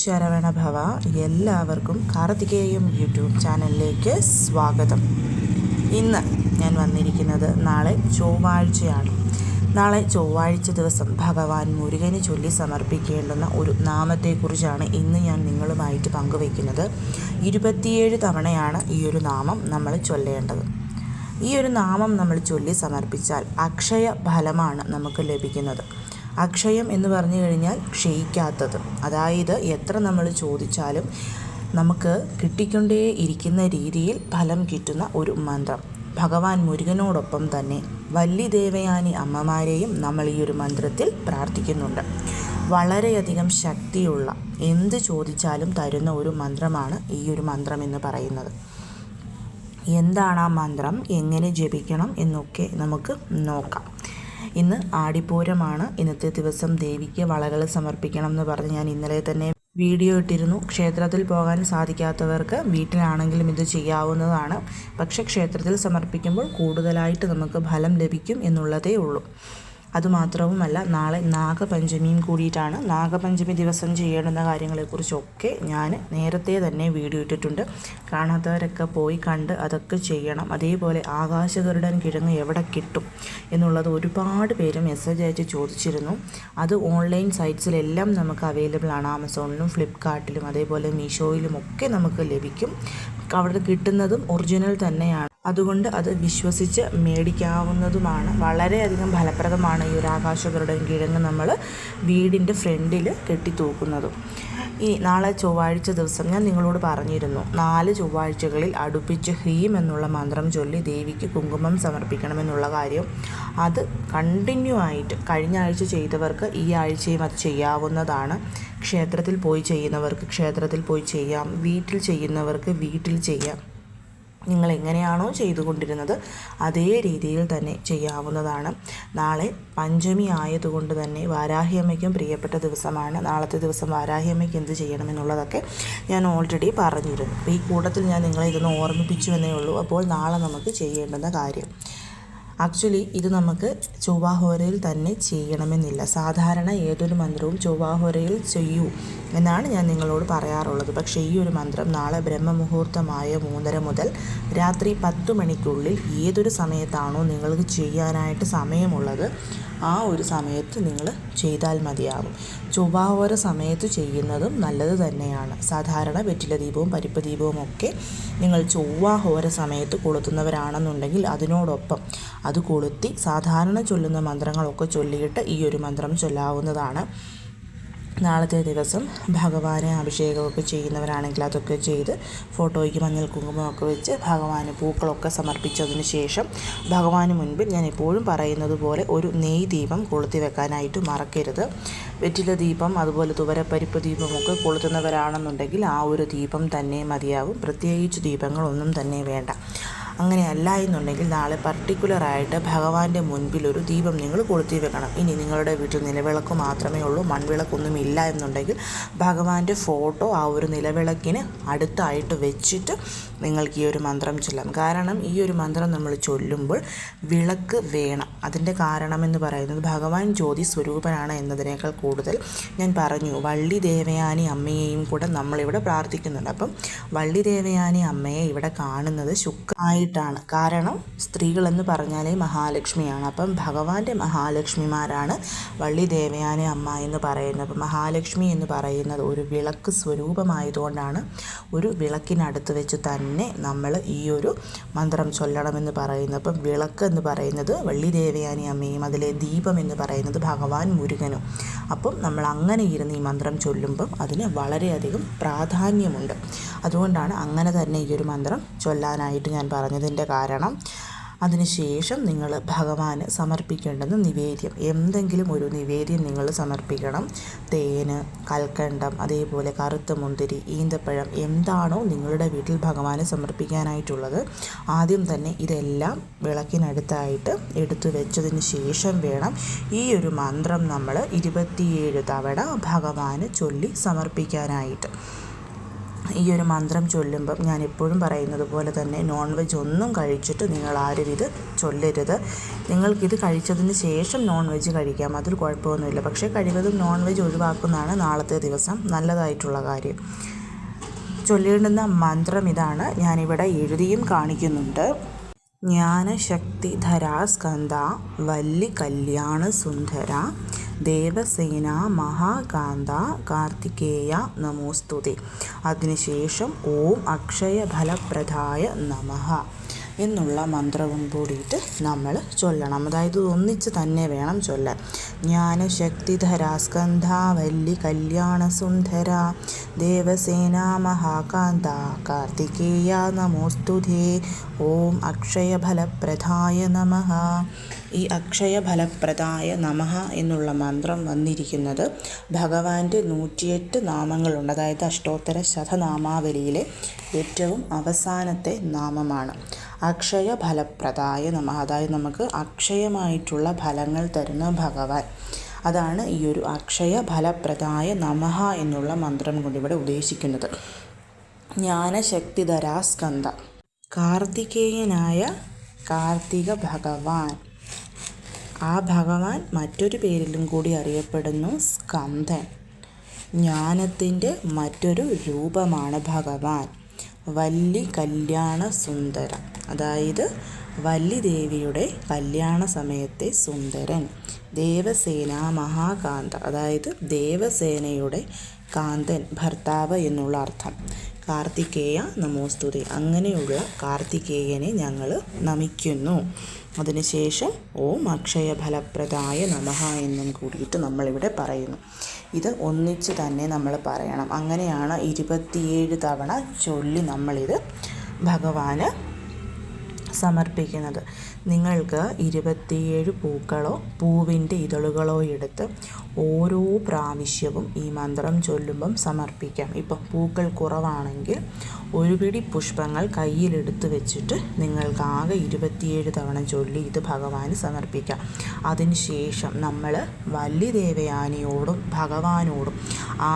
ശരവണ ഭവ എല്ലാവർക്കും കാർത്തികേയം യൂട്യൂബ് ചാനലിലേക്ക് സ്വാഗതം. ഇന്ന് ഞാൻ വന്നിരിക്കുന്നത് നാളെ ചൊവ്വാഴ്ചയാണ്. നാളെ ചൊവ്വാഴ്ച ദിവസം ഭഗവാൻ മുരുകന് ചൊല്ലി സമർപ്പിക്കേണ്ടുന്ന ഒരു നാമത്തെക്കുറിച്ചാണ് ഇന്ന് ഞാൻ നിങ്ങളുമായിട്ട് പങ്കുവയ്ക്കുന്നത്. ഇരുപത്തിയേഴ് തവണയാണ് ഈ ഒരു നാമം നമ്മൾ ചൊല്ലേണ്ടത്. ഈ ഒരു നാമം നമ്മൾ ചൊല്ലി സമർപ്പിച്ചാൽ അക്ഷയ ഫലമാണ് നമുക്ക് ലഭിക്കുന്നത്. അക്ഷയം എന്ന് പറഞ്ഞു കഴിഞ്ഞാൽ ക്ഷയിക്കാത്തത്. അതായത് എത്ര നമ്മൾ ചോദിച്ചാലും നമുക്ക് കിട്ടിക്കൊണ്ടേ ഇരിക്കുന്ന രീതിയിൽ ഫലം കിട്ടുന്ന ഒരു മന്ത്രം. ഭഗവാൻ മുരുകനോടൊപ്പം തന്നെ വല്ലി ദേവയാനി അമ്മമാരെയും നമ്മൾ ഈ ഒരു മന്ത്രത്തിൽ പ്രാർത്ഥിക്കുന്നുണ്ട്. വളരെയധികം ശക്തിയുള്ള എന്ത് ചോദിച്ചാലും തരുന്ന ഒരു മന്ത്രമാണ് ഈ ഒരു മന്ത്രം എന്ന് പറയുന്നത്. എന്താണ് ആ മന്ത്രം? എങ്ങനെ ജപിക്കണം എന്നൊക്കെ നമുക്ക് നോക്കാം. ഇന്ന് ആടിപ്പൂരമാണ്. ഇന്നത്തെ ദിവസം ദേവിക്ക് വളകൾ സമർപ്പിക്കണം എന്ന് പറഞ്ഞ് ഞാൻ ഇന്നലെ തന്നെ വീഡിയോ ഇട്ടിരുന്നു. ക്ഷേത്രത്തിൽ പോകാൻ സാധിക്കാത്തവർക്ക് വീട്ടിലാണെങ്കിലും ഇത് ചെയ്യാവുന്നതാണ്. പക്ഷേ ക്ഷേത്രത്തിൽ സമർപ്പിക്കുമ്പോൾ കൂടുതലായിട്ട് നമുക്ക് ഫലം ലഭിക്കും എന്നുള്ളതേ ഉള്ളൂ. അതുമാത്രവുമല്ല നാളെ നാഗപഞ്ചമിയും കൂടിയിട്ടാണ് നാഗപഞ്ചമി ദിവസം ചെയ്യേണ്ടുന്ന കാര്യങ്ങളെക്കുറിച്ചൊക്കെ ഞാൻ നേരത്തെ തന്നെ വീഡിയോ ഇട്ടിട്ടുണ്ട്. കാണാത്തവരൊക്കെ പോയി കണ്ട് അതൊക്കെ ചെയ്യണം. അതേപോലെ ആകാശഗരുടൻ കിഴങ്ങ് എവിടെ കിട്ടും എന്നുള്ളത് ഒരുപാട് പേര് മെസ്സേജ് അയച്ച് ചോദിച്ചിരുന്നു. അത് ഓൺലൈൻ സൈറ്റ്സിലെല്ലാം നമുക്ക് അവൈലബിൾ ആണ്. ആമസോണിലും ഫ്ലിപ്കാർട്ടിലും അതേപോലെ മീഷോയിലും ഒക്കെ നമുക്ക് ലഭിക്കും. അവിടെ കിട്ടുന്നതും ഒറിജിനൽ തന്നെയാണ്. അതുകൊണ്ട് അത് വിശ്വസിച്ച് മേടിക്കാവുന്നതുമാണ്. വളരെയധികം ഫലപ്രദമാണ് ഈ ഒരു ആകാശകരുടെ കിഴങ്ങ് നമ്മൾ വീടിന്റെ ഫ്രണ്ടിൽ കെട്ടിത്തൂക്കുന്നതും. ഈ നാളെ ചൊവ്വാഴ്ച ദിവസം ഞാൻ നിങ്ങളോട് പറഞ്ഞിരുന്നു നാല് ചൊവ്വാഴ്ചകളിൽ അടുപ്പിച്ച് ഹ്രീം എന്നുള്ള മന്ത്രം ചൊല്ലി ദേവിക്ക് കുങ്കുമം സമർപ്പിക്കണമെന്നുള്ള കാര്യം. അത് കണ്ടിന്യൂ ആയിട്ട് കഴിഞ്ഞ ആഴ്ച ചെയ്തവർക്ക് ഈ ആഴ്ചയും അത് ചെയ്യാവുന്നതാണ്. ക്ഷേത്രത്തിൽ പോയി ചെയ്യുന്നവർക്ക് ക്ഷേത്രത്തിൽ പോയി ചെയ്യാം വീട്ടിൽ ചെയ്യുന്നവർക്ക് വീട്ടിൽ ചെയ്യാം. നിങ്ങൾ എങ്ങനെയാണോ ചെയ്തുകൊണ്ടിരുന്നത് അതേ രീതിയിൽ തന്നെ ചെയ്യാവുന്നതാണ്. നാളെ പഞ്ചമി ആയതുകൊണ്ട് തന്നെ വാരാഹിയമ്മയ്ക്കും പ്രിയപ്പെട്ട ദിവസമാണ്. നാളത്തെ ദിവസം വാരാഹിയമ്മയ്ക്ക് എന്ത് ചെയ്യണമെന്നുള്ളതൊക്കെ ഞാൻ ഓൾറെഡി പറഞ്ഞിരുന്നു. അപ്പോൾ ഈ കൂട്ടത്തിൽ ഞാൻ നിങ്ങളെ ഇതൊന്ന് ഓർമ്മിപ്പിച്ചു എന്നേ ഉള്ളൂ. അപ്പോൾ നാളെ നമുക്ക് ചെയ്യേണ്ടുന്ന കാര്യം. ആക്ച്വലി ഇത് നമുക്ക് ചൊവ്വാഹോരയിൽ തന്നെ ചെയ്യണമെന്നില്ല. സാധാരണ ഏതൊരു മന്ത്രവും ചൊവ്വാഹോരയിൽ ചെയ്യൂ എന്നാണ് ഞാൻ നിങ്ങളോട് പറയാറുള്ളത്. പക്ഷേ ഈ ഒരു മന്ത്രം നാളെ ബ്രഹ്മമുഹൂർത്തമായ മൂന്നര മുതൽ രാത്രി പത്ത് മണിക്കുള്ളിൽ ഏതൊരു സമയത്താണോ നിങ്ങൾക്ക് ചെയ്യാനായിട്ട് സമയമുള്ളത് ആ ഒരു സമയത്ത് നിങ്ങൾ ചെയ്താൽ മതിയാകും ചൊവ്വാവോര സമയത്ത് ചെയ്യുന്നതും നല്ലത് തന്നെയാണ്. സാധാരണ വെറ്റില ദീപവും പരിപ്പ് ദീപവും ഒക്കെ നിങ്ങൾ ചൊവ്വാഹോര സമയത്ത് കൊളുത്തുന്നവരാണെന്നുണ്ടെങ്കിൽ അതിനോടൊപ്പം അത് കൊളുത്തി സാധാരണ ചൊല്ലുന്ന മന്ത്രങ്ങളൊക്കെ ചൊല്ലിയിട്ട് ഈ ഒരു മന്ത്രം ചൊല്ലാവുന്നതാണ്. നാളത്തെ ദിവസം ഭഗവാനെ അഭിഷേകമൊക്കെ ചെയ്യുന്നവരാണെങ്കിൽ അതൊക്കെ ചെയ്ത് ഫോട്ടോയ്ക്ക് മഞ്ഞൾ കുങ്കുമമൊക്കെ വെച്ച് ഭഗവാന് പൂക്കളൊക്കെ സമർപ്പിച്ചതിന് ശേഷം ഭഗവാന് മുൻപിൽ ഞാൻ എപ്പോഴും പറയുന്നത് പോലെ ഒരു നെയ് ദീപം കൊളുത്തി വെക്കാനായിട്ട് മറക്കരുത്. വെറ്റില ദീപം അതുപോലെ തുവരപ്പരിപ്പ് ദീപമൊക്കെ കൊളുത്തുന്നവരാണെന്നുണ്ടെങ്കിൽ ആ ഒരു ദീപം തന്നെ മതിയാവും. പ്രത്യേകിച്ച് ദീപങ്ങളൊന്നും തന്നെ വേണ്ട. അങ്ങനെയല്ല എന്നുണ്ടെങ്കിൽ നാളെ പർട്ടിക്കുലറായിട്ട് ഭഗവാന്റെ മുൻപിൽ ഒരു ദീപം നിങ്ങൾ കൊളുത്തി വെക്കണം. ഇനി നിങ്ങളുടെ വീട്ടിൽ നിലവിളക്ക് മാത്രമേ ഉള്ളൂ മൺവിളക്കൊന്നും ഇല്ല എന്നുണ്ടെങ്കിൽ ഭഗവാന്റെ ഫോട്ടോ ആ ഒരു നിലവിളക്കിന് അടുത്തായിട്ട് വെച്ചിട്ട് നിങ്ങൾക്ക് ഈ ഒരു മന്ത്രം ചൊല്ലാം. കാരണം ഈ ഒരു മന്ത്രം നമ്മൾ ചൊല്ലുമ്പോൾ വിളക്ക് വേണം. അതിന്റെ കാരണമെന്ന് പറയുന്നത് ഭഗവാൻ ജ്യോതി സ്വരൂപനാണ് എന്നതിനേക്കാൾ കൂടുതൽ ഞാൻ പറഞ്ഞു. വള്ളി ദേവയാനി അമ്മയെയും കൂടെ നമ്മളിവിടെ പ്രാർത്ഥിക്കുന്നുണ്ട്. അപ്പം വള്ളി ദേവയാനി അമ്മയെ ഇവിടെ കാണുന്നത് ശുക്രമായി ആയിട്ടാണ്. കാരണം സ്ത്രീകളെന്ന് പറഞ്ഞാലേ മഹാലക്ഷ്മിയാണ്. അപ്പം ഭഗവാന്റെ മഹാലക്ഷ്മിമാരാണ് വള്ളി ദേവയാനി അമ്മ എന്ന് പറയുന്നത്. അപ്പം മഹാലക്ഷ്മി എന്ന് പറയുന്നത് ഒരു വിളക്ക് സ്വരൂപമായതുകൊണ്ടാണ് ഒരു വിളക്കിനടുത്ത് വെച്ച് തന്നെ നമ്മൾ ഈ ഒരു മന്ത്രം ചൊല്ലണമെന്ന് പറയുന്നത്. അപ്പം വിളക്ക് എന്ന് പറയുന്നത് വള്ളി ദേവയാനി അമ്മയും അതിലെ ദീപം എന്ന് പറയുന്നത് ഭഗവാൻ മുരുകനും. അപ്പം നമ്മൾ അങ്ങനെ ഇരുന്ന് ഈ മന്ത്രം ചൊല്ലുമ്പം അതിന് വളരെയധികം പ്രാധാന്യമുണ്ട്. അതുകൊണ്ടാണ് അങ്ങനെ തന്നെ ഈ ഒരു മന്ത്രം ചൊല്ലാനായിട്ട് ഞാൻ പറഞ്ഞതിന്റെ കാരണം. അതിനുശേഷം നിങ്ങൾ ഭഗവാന് സമർപ്പിക്കേണ്ടത് നിവേദ്യം. എന്തെങ്കിലും ഒരു നിവേദ്യം നിങ്ങൾ സമർപ്പിക്കണം. തേന് കൽക്കണ്ടം അതേപോലെ കറുത്ത മുന്തിരി ഈന്തപ്പഴം എന്താണോ നിങ്ങളുടെ വീട്ടിൽ ഭഗവാന് സമർപ്പിക്കാനായിട്ടുള്ളത്. ആദ്യം തന്നെ ഇതെല്ലാം വിളക്കിനടുത്തായിട്ട് എടുത്തു വെച്ചതിന് ശേഷം വേണം ഈ ഒരു മന്ത്രം നമ്മൾ ഇരുപത്തിയേഴ് തവണ ഭഗവാന് ചൊല്ലി സമർപ്പിക്കാനായിട്ട്. ഈ ഒരു മന്ത്രം ചൊല്ലുമ്പം ഞാൻ എപ്പോഴും പറയുന്നത് പോലെ തന്നെ നോൺ വെജ് ഒന്നും കഴിച്ചിട്ട് നിങ്ങൾ ആരും ഇത് ചൊല്ലരുത്. നിങ്ങൾക്കിത് കഴിച്ചതിന് ശേഷം നോൺ വെജ് കഴിക്കാം. അതിൽ കുഴപ്പമൊന്നുമില്ല. പക്ഷേ കഴിവതും നോൺ വെജ് ഒഴിവാക്കുന്നതാണ് നാളത്തെ ദിവസം നല്ലതായിട്ടുള്ള കാര്യം. ചൊല്ലേണ്ടുന്ന മന്ത്രം ഇതാണ്. ഞാനിവിടെ എഴുതിയും കാണിക്കുന്നുണ്ട്. ജ്ഞാനശക്തിധരാ സ്കന്ദ വല്ലി കല്യാണ സുന്ദര ദേവസേന മഹാകാന്ത കാർത്തികേയ നമോസ്തുതി. അതിനുശേഷം ഓം അക്ഷയഫലപ്രദായ നമഃ. എന്നുള്ള മന്ത്രവും കൂടിയിട്ട് നമ്മൾ ചൊല്ലണം. അതായത് ഒന്നിച്ച് തന്നെ വേണം ചൊല്ലാൻ. ജ്ഞാനശക്തിധര സ്കന്ധാവല്ലി കല്യാണസുന്ദര ദേവസേന മഹാകാന്ത കാർത്തികേയ നമോസ്തുതേ. ഓം അക്ഷയഫലപ്രദായ നമഃ. ഈ അക്ഷയഫലപ്രദായ നമഃ എന്നുള്ള മന്ത്രം വന്നിരിക്കുന്നത് ഭഗവാന്റെ നൂറ്റിയെട്ട് നാമങ്ങളുണ്ട്. അതായത് അഷ്ടോത്തര ശതനാമാവലിയിലെ ഏറ്റവും അവസാനത്തെ നാമമാണ്. അക്ഷയഫലപ്രദായ നമ. അതായത് നമുക്ക് അക്ഷയമായിട്ടുള്ള ഫലങ്ങൾ തരുന്ന ഭഗവാൻ. അതാണ് ഈ ഒരു അക്ഷയ ഫലപ്രദായ നമഃ എന്നുള്ള മന്ത്രം കൊണ്ട് ഇവിടെ ഉദ്ദേശിക്കുന്നത്. ജ്ഞാനശക്തിധരാസ്കന്ധ. കാർത്തികേയനായ കാർത്തിക ഭഗവാൻ ആ ഭഗവാൻ മറ്റൊരു പേരിലും കൂടി അറിയപ്പെടുന്നു സ്കന്ധൻ. ജ്ഞാനത്തിന്റെ മറ്റൊരു രൂപമാണ് ഭഗവാൻ. വല്ലി കല്യാണ സുന്ദര. അതായത് വല്ലി ദേവിയുടെ കല്യാണ സമയത്തെ സുന്ദരൻ. ദേവസേന മഹാകാന്ത. അതായത് ദേവസേനയുടെ കാന്തൻ ഭർത്താവ് എന്നുള്ള അർത്ഥം. കാർത്തികേയ നമോസ്തുതി. അങ്ങനെയുള്ള കാർത്തികേയനെ ഞങ്ങൾ നമിക്കുന്നു. അതിനുശേഷം ഓം അക്ഷയ ഫലപ്രദായ നമഃ എന്നും കൂടിയിട്ട് നമ്മളിവിടെ പറയുന്നു. ഇത് ഒന്നിച്ച് തന്നെ നമ്മൾ പറയണം. അങ്ങനെയാണ് ഇരുപത്തിയേഴ് തവണ ചൊല്ലി നമ്മളിത് ഭഗവാന് സമർപ്പിക്കുന്നത്. നിങ്ങൾക്ക് ഇരുപത്തിയേഴ് പൂക്കളോ പൂവിന്റെ ഇതളുകളോ എടുത്ത് ഓരോ പ്രാവശ്യവും ഈ മന്ത്രം ചൊല്ലുമ്പം സമർപ്പിക്കാം. ഇപ്പം പൂക്കൾ കുറവാണെങ്കിൽ ഒരു പിടി പുഷ്പങ്ങൾ കയ്യിലെടുത്ത് വെച്ചിട്ട് നിങ്ങൾക്ക് ആകെ ഇരുപത്തിയേഴ് തവണ ചൊല്ലി ഇത് ഭഗവാന് സമർപ്പിക്കാം. അതിനുശേഷം നമ്മൾ വല്ലി ദേവയാനിയോടും ഭഗവാനോടും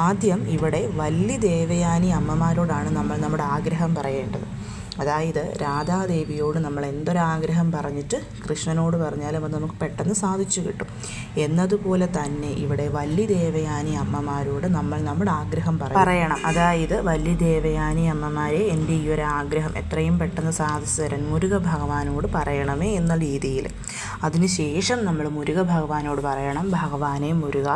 ആദ്യം ഇവിടെ വല്ലി ദേവയാനി അമ്മമാരോടാണ് നമ്മൾ നമ്മുടെ ആഗ്രഹം പറയേണ്ടത്. അതായത് രാധാദേവിയോട് നമ്മൾ എന്തൊരാഗ്രഹം പറഞ്ഞിട്ട് കൃഷ്ണനോട് പറഞ്ഞാലും അത് നമുക്ക് പെട്ടെന്ന് സാധിച്ചു കിട്ടും. എന്നതുപോലെ തന്നെ ഇവിടെ വല്ലി ദേവയാനി അമ്മമാരോട് നമ്മൾ നമ്മുടെ ആഗ്രഹം പറയണം. അതായത് വല്ലി ദേവയാനി അമ്മമാരെ എന്റെ ഈ ഒരു ആഗ്രഹം എത്രയും പെട്ടെന്ന് സാധിച്ചു തരാൻ മുരുക ഭഗവാനോട് പറയണമേ എന്ന രീതിയിൽ. അതിനുശേഷം നമ്മൾ മുരുക ഭഗവാനോട് പറയണം ഭഗവാനെ മുരുക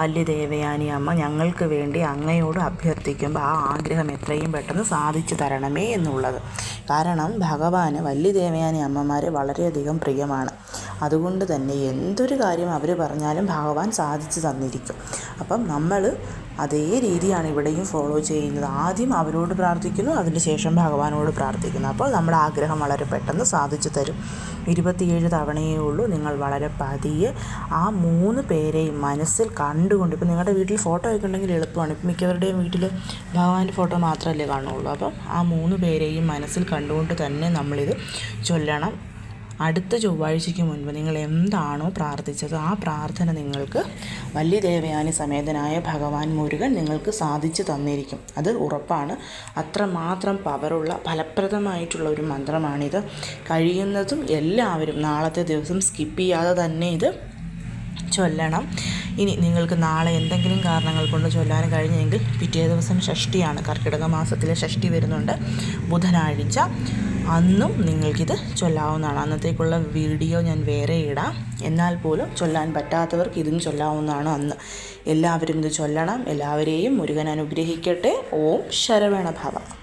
വല്യ ദേവയാനി അമ്മ ഞങ്ങൾക്ക് വേണ്ടി അങ്ങയോട് അഭ്യർത്ഥിക്കുമ്പോൾ ആ ആഗ്രഹം എത്രയും പെട്ടെന്ന് സാധിച്ചു തരണമേ എന്നുള്ളത്. കാരണം ഭഗവാന് വല്ലിദേവയാനി അമ്മമാരെ വളരെയധികം പ്രിയമാണ്. അതുകൊണ്ട് തന്നെ എന്തൊരു കാര്യം അവർ പറഞ്ഞാലും ഭഗവാൻ സാധിച്ചു തന്നിരിക്കും. അപ്പം നമ്മൾ അതേ രീതിയാണ് ഇവിടെയും ഫോളോ ചെയ്യുന്നത്. ആദ്യം അവരോട് പ്രാർത്ഥിക്കുന്നു അതിനുശേഷം ഭഗവാനോട് പ്രാർത്ഥിക്കുന്നു. അപ്പോൾ നമ്മുടെ ആഗ്രഹം വളരെ പെട്ടെന്ന് സാധിച്ചു തരും. ഇരുപത്തിയേഴ് തവണയേ ഉള്ളൂ നിങ്ങൾ വളരെ പതിയെ ആ മൂന്ന് പേരെയും മനസ്സിൽ കണ്ടുകൊണ്ട് ഇപ്പം നിങ്ങളുടെ വീട്ടിൽ ഫോട്ടോ ഒക്കെ ഉണ്ടെങ്കിൽ എളുപ്പമാണ്. ഇപ്പം മിക്കവരുടെയും വീട്ടിൽ ഭഗവാന്റെ ഫോട്ടോ മാത്രമല്ലേ കാണുള്ളൂ. അപ്പം ആ മൂന്ന് പേരെയും മനസ്സിൽ കണ്ടുകൊണ്ട് തന്നെ നമ്മളിത് ചൊല്ലണം. അടുത്ത ചൊവ്വാഴ്ചയ്ക്ക് മുൻപ് നിങ്ങൾ എന്താണോ പ്രാർത്ഥിച്ചത് ആ പ്രാർത്ഥന നിങ്ങൾക്ക് വലിയ ദേവയാനി സമേതനായ ഭഗവാൻ മുരുകൻ നിങ്ങൾക്ക് സാധിച്ചു തന്നിരിക്കും. അത് ഉറപ്പാണ്. അത്രമാത്രം പവറുള്ള ഫലപ്രദമായിട്ടുള്ള ഒരു മന്ത്രമാണിത്. കഴിയുന്നതും എല്ലാവരും നാളത്തെ ദിവസം സ്കിപ്പ് ചെയ്യാതെ തന്നെ ഇത് ചൊല്ലണം. ഇനി നിങ്ങൾക്ക് നാളെ എന്തെങ്കിലും കാരണങ്ങൾ കൊണ്ട് ചൊല്ലാൻ കഴിഞ്ഞെങ്കിൽ പിറ്റേ ദിവസം ഷഷ്ടിയാണ്. കർക്കിടക മാസത്തിലെ ഷഷ്ടി വരുന്നുണ്ട്. ബുധനാഴ്ച അന്നും നിങ്ങൾക്കിത് ചൊല്ലാവുന്നതാണ്. അന്നത്തേക്കുള്ള വീഡിയോ ഞാൻ വേറെ ഇടാം. എന്നാൽ പോലും ചൊല്ലാൻ പറ്റാത്തവർക്ക് ഇതും ചൊല്ലാവുന്നതാണ് അന്ന്. എല്ലാവരും ഇത് ചൊല്ലണം. എല്ലാവരെയും മുരുകൻ അനുഗ്രഹിക്കട്ടെ. ഓം ശരവണ ഭവ